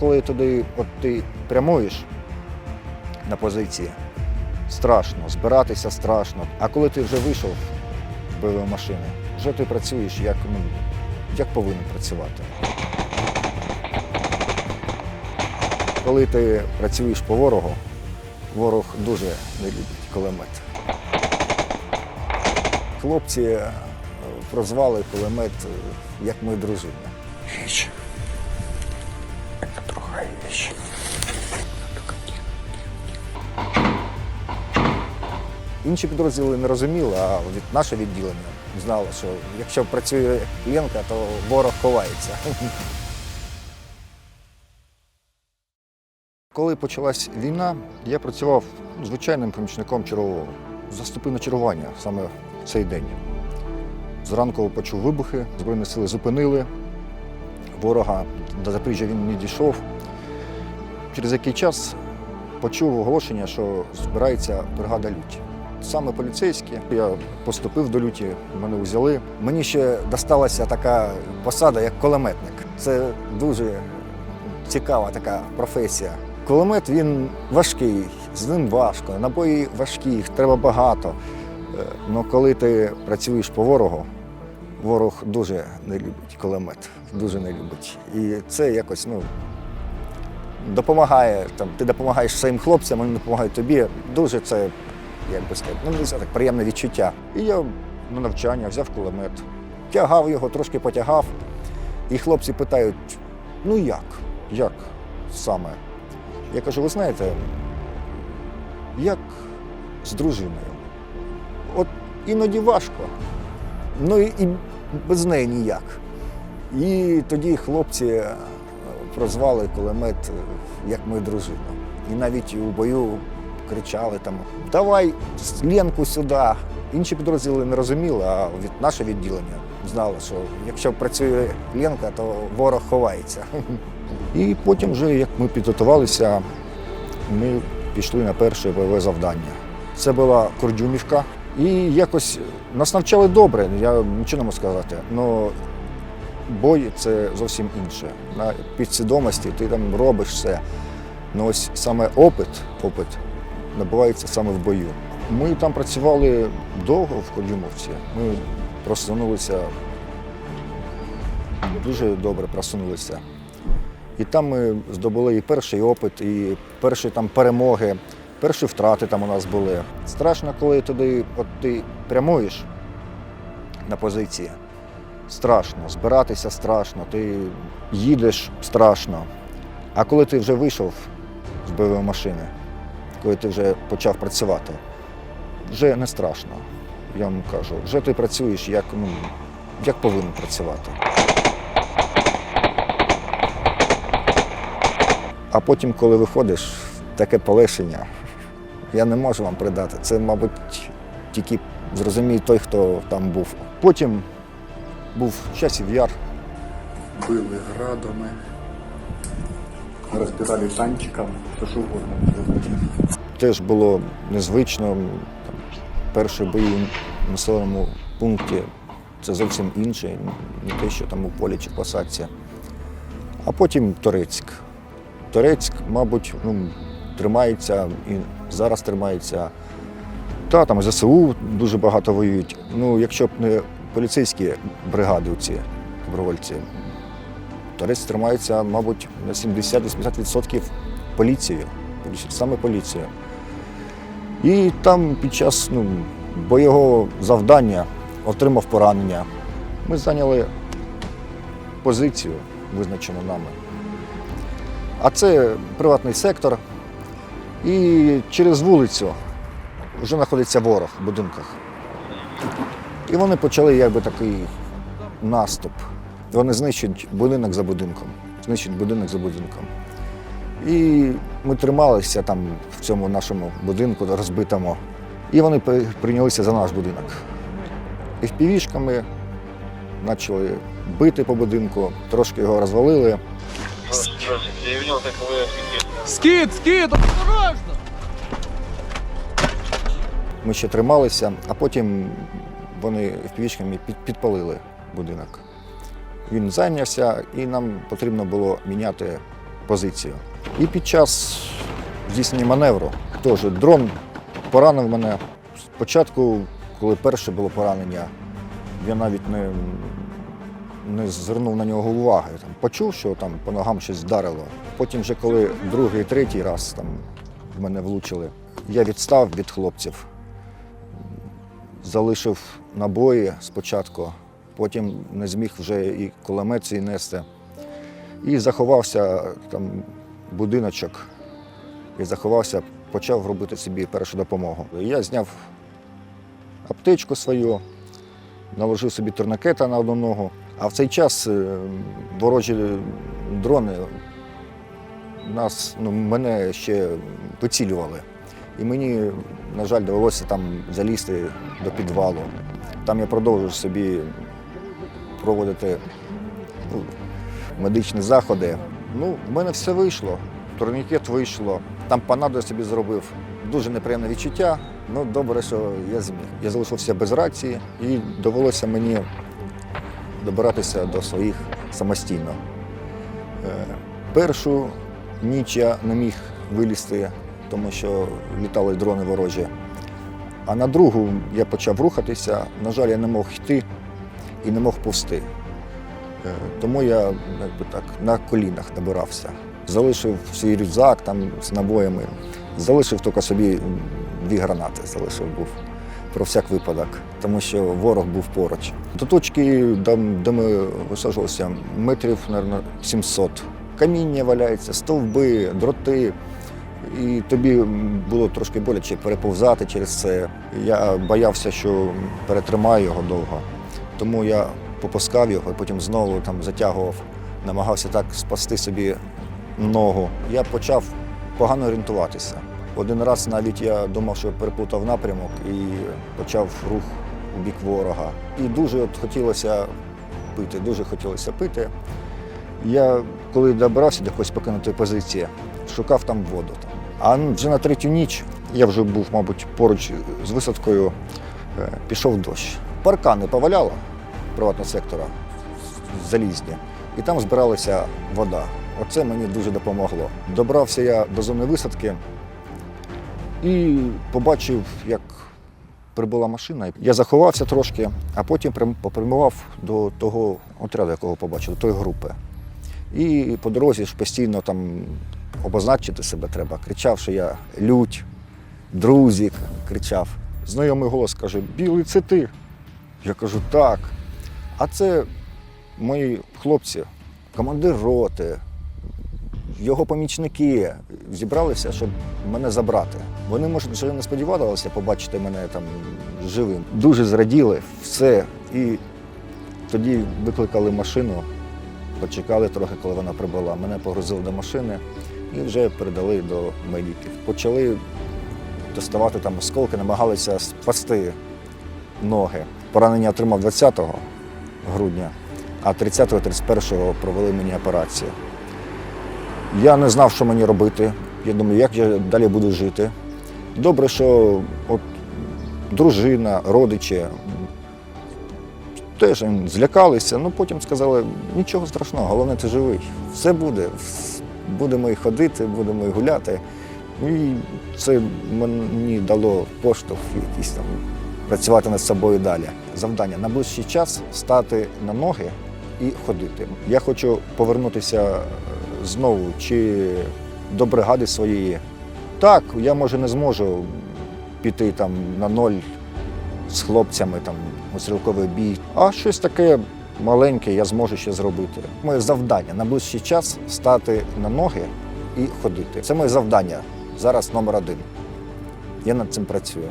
коли туди от ти прямуєш на позиції, страшно, збиратися страшно. А коли ти вже вийшов з бойової машини, вже ти працюєш як, ну, як повинен працювати. Коли ти працюєш по ворогу, ворог дуже не любить кулемет. Хлопці е, прозвали кулемет е, як ми дружина. Трохи. Інші підрозділи не розуміли, а від наше відділення знало, що якщо працює Ленка, то ворог ховається. Коли почалась війна, я працював звичайним помічником чергового. Заступив на чергування саме в цей день. Зранку почув вибухи, Збройні сили зупинили ворога. До Запоріжжя він не дійшов. Через який час почув оголошення, що збирається бригада люті. Саме поліцейські. Я поступив до люті, мене взяли. Мені ще досталася така посада, як кулеметник. Це дуже цікава така професія. Кулемет він важкий, з ним важко, набої важкі, їх треба багато. Але коли ти працюєш по ворогу, ворог дуже не любить кулемет, дуже не любить. І це якось ну, допомагає. Там, ти допомагаєш своїм хлопцям, вони допомагають тобі. Дуже це, як би сказати, ну, не так, приємне відчуття. І я на навчання взяв кулемет, тягав його, трошки потягав. І хлопці питають: ну як? Як саме? Я кажу, ви знаєте, як з дружиною. От іноді важко, ну і без неї ніяк. І тоді хлопці прозвали кулемет е, як мою дружину. І навіть у бою кричали там: Давай Ленку сюди. Інші підрозділи не розуміли, а від наше відділення знало, що якщо працює Ленка, то ворог ховається. І потім, вже як ми підготувалися, ми пішли на перше бойове завдання. Це була Кордюмівка. І якось нас навчали добре, я нічого не можу сказати. але бой це зовсім інше. На підсвідомості ти там робиш все. Ну ось саме опит, опит набувається саме в бою. Ми там працювали довго в Кордюмовці. Ми просунулися, дуже добре просунулися. І там ми здобули і перший опит, і перші там перемоги, перші втрати там у нас були. Страшно, коли туди от ти прямуєш на позиції. Страшно, збиратися страшно, ти їдеш страшно. А коли ти вже вийшов з бойової машини, коли ти вже почав працювати, вже не страшно. Я вам кажу, вже ти працюєш як, ну, як повинен працювати. А потім, коли виходиш, таке полегшення, я не можу вам передати. Це, мабуть, тільки зрозуміє той, хто там був. Потім був часів яр. Били градами, розбирали танчиками, що угодно. Теж було незвично. Там, перші бої в населеному пункті це зовсім інше, не те, що там у полі чи посадці. А потім Торецьк. Торецьк, мабуть, ну, тримається і зараз тримається. Та, там ЗСУ дуже багато воюють. Ну, якщо б не поліцейські бригади, ці добровольці, Торець тримається, мабуть, на 70-80% поліцією, саме поліцією. І там під час ну, бойового завдання отримав поранення. Ми зайняли позицію, визначену нами. А це приватний сектор. І через вулицю вже знаходиться ворог в будинках. І вони почали якби такий наступ. Вони знищують будинок за будинком, знищують будинок за будинком. І ми трималися там в цьому нашому будинку розбитому. І вони прийнялися за наш будинок. І впівішками почали бити по будинку, трошки його розвалили. Скид, скид, осторожно! Ми ще трималися, а потім вони впівішками під, підпалили будинок. Він зайнявся, і нам потрібно було міняти позицію. І під час здійснення маневру теж дрон поранив мене. Спочатку, коли перше було поранення, я навіть не, не звернув на нього уваги. Там, почув, що там по ногам щось вдарило. Потім, вже коли другий, третій раз там, в мене влучили, я відстав від хлопців, залишив набої спочатку, потім не зміг вже і кулемет свій нести. І заховався там будиночок, і заховався, почав робити собі першу допомогу. Я зняв аптечку свою, наложив собі турникета на одну ногу. А в цей час е, ворожі дрони нас, ну, мене ще поцілювали. І мені, на жаль, довелося там залізти до підвалу. Там я продовжив собі проводити ну, медичні заходи. Ну, в мене все вийшло. Турнікет вийшло. Там панаду я собі зробив. Дуже неприємне відчуття. Ну, добре, що я зміг. Я залишився без рації і довелося мені добиратися до своїх самостійно. Е, Першу ніч я не міг вилізти, тому що літали дрони ворожі. А на другу я почав рухатися. На жаль, я не мог йти і не мог повсти. Е, Тому я якби так, на колінах набирався. Залишив свій рюкзак там з набоями, залишив тільки собі дві гранати, залишив був про всяк випадок, тому що ворог був поруч. До точки, де ми висаджувалися, метрів, мабуть, 700. Каміння валяється, стовби, дроти. І тобі було трошки боляче переповзати через це. Я боявся, що перетримаю його довго. Тому я попускав його і потім знову там затягував, намагався так спасти собі ногу. Я почав погано орієнтуватися. Один раз навіть я думав, що переплутав напрямок і почав рух у бік ворога. І дуже от хотілося пити, дуже хотілося пити. Я, коли добирався до якоїсь покинутої позиції, шукав там воду. А вже на третю ніч я вже був, мабуть, поруч з висадкою, е, пішов дощ. Паркани поваляло приватного сектора залізні, і там збиралася вода. Оце мені дуже допомогло. Добрався я до зони висадки і побачив, як прибула машина. Я заховався трошки, а потім попрямував до того отряду, якого побачив, до тої групи. І по дорозі ж постійно там обозначити себе треба. Кричав, що я лють, друзі, кричав. Знайомий голос каже: Білий, це ти. Я кажу, так. А це мої хлопці, командир роти, його помічники зібралися, щоб мене забрати. Вони, може, вже не сподівалися побачити мене там живим. Дуже зраділи все. І тоді викликали машину, почекали трохи, коли вона прибула. Мене погрузили до машини і вже передали до медиків. Почали доставати там осколки, намагалися спасти ноги. Поранення отримав 20 грудня, а 30-31 провели мені операцію. Я не знав, що мені робити. Я думаю, як я далі буду жити. Добре, що от дружина, родичі теж злякалися, ну потім сказали, нічого страшного, головне ти живий. Все буде. Будемо і ходити, будемо і гуляти. І це мені дало поштовх якийсь там працювати над собою далі. Завдання на ближчий час стати на ноги і ходити. Я хочу повернутися е, знову чи до бригади своєї. Так, я може не зможу піти там на ноль з хлопцями там у стрілковий бій, а щось таке маленьке я зможу ще зробити. Моє завдання на ближчий час стати на ноги і ходити. Це моє завдання зараз номер один. Я над цим працюю.